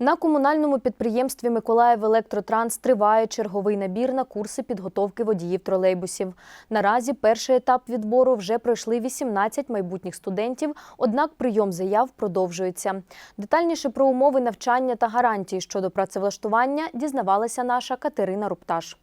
На комунальному підприємстві Миколаїв Електротранс триває черговий набір на курси підготовки водіїв тролейбусів. Наразі перший етап відбору вже пройшли 18 майбутніх студентів, однак прийом заяв продовжується. Детальніше про умови навчання та гарантії щодо працевлаштування дізнавалася наша Катерина Рупташ.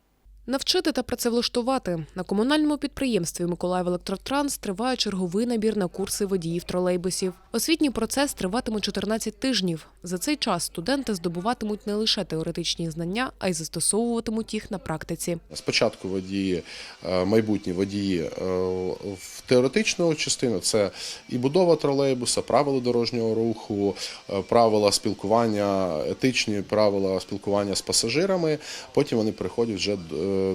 Навчити та працевлаштувати на комунальному підприємстві Миколаїв Електротранс триває черговий набір на курси водіїв тролейбусів. Освітній процес триватиме 14 тижнів. За цей час студенти здобуватимуть не лише теоретичні знання, а й застосовуватимуть їх на практиці. Спочатку водії, е, майбутні водії е, в теоретичну частину це і будова тролейбуса, правила дорожнього руху, е, правила спілкування, етичні правила спілкування з пасажирами. Потім вони переходять вже е,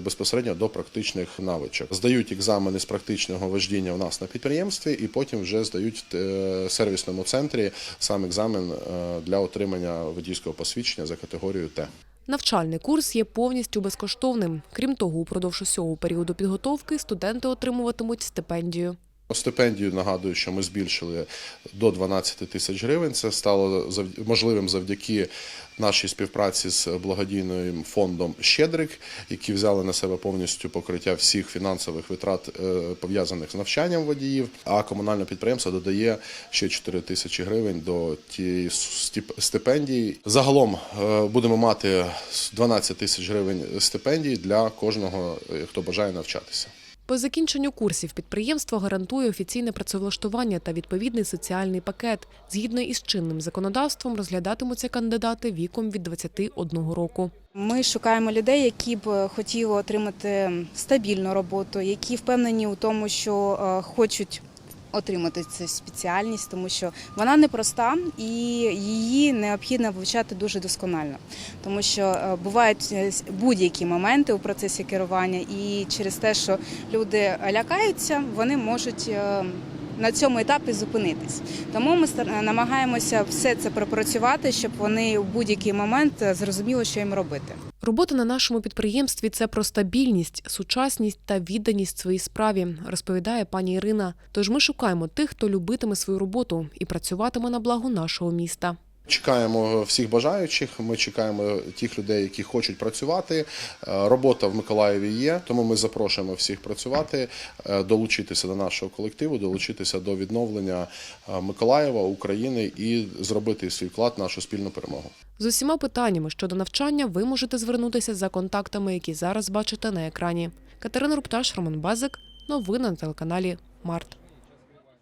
безпосередньо до практичних навичок. Здають екзамени з практичного вождіння у нас на підприємстві, і потім вже здають в е, сервісному центрі сам екзамен е, для отримання водійського посвідчення за категорією Т. Навчальний курс є повністю безкоштовним. Крім того, упродовж усього періоду підготовки студенти отримуватимуть стипендію. Стипендію нагадую, що ми збільшили до 12 тисяч гривень. Це стало можливим завдяки нашій співпраці з благодійним фондом Щедрик, які взяли на себе повністю покриття всіх фінансових витрат е, пов'язаних з навчанням водіїв. А комунальне підприємство додає ще 4 тисячі гривень до тієї стип- стипендії. Загалом е, будемо мати 12 тисяч гривень стипендій для кожного, е, хто бажає навчатися. По закінченню курсів підприємство гарантує офіційне працевлаштування та відповідний соціальний пакет. Згідно із чинним законодавством розглядатимуться кандидати віком від 21 року. Ми шукаємо людей, які б хотіли отримати стабільну роботу, які впевнені у тому, що е, хочуть отримати цю спеціальність, тому що вона непроста і її необхідно вивчати дуже досконально, тому що е, бувають е, будь-які моменти у процесі керування, і через те, що люди лякаються, вони можуть. На цьому етапі зупинитись, тому ми намагаємося все це пропрацювати, щоб вони в будь-який момент е, зрозуміли, що їм робити. Робота на нашому підприємстві це про стабільність, сучасність та відданість своїй справі, розповідає пані Ірина. Тож ми шукаємо тих, хто любитиме свою роботу і працюватиме на благо нашого міста. Чекаємо всіх бажаючих. Ми чекаємо тих людей, які хочуть працювати. Е, Робота в Миколаєві є, тому ми запрошуємо всіх працювати, е, долучитися до нашого колективу, долучитися до відновлення е, Миколаєва, України і зробити свій вклад в нашу спільну перемогу. З усіма питаннями щодо навчання ви можете звернутися за контактами, які зараз бачите на екрані. Катерина Рупташ, Роман Базик. Новини на телеканалі Март.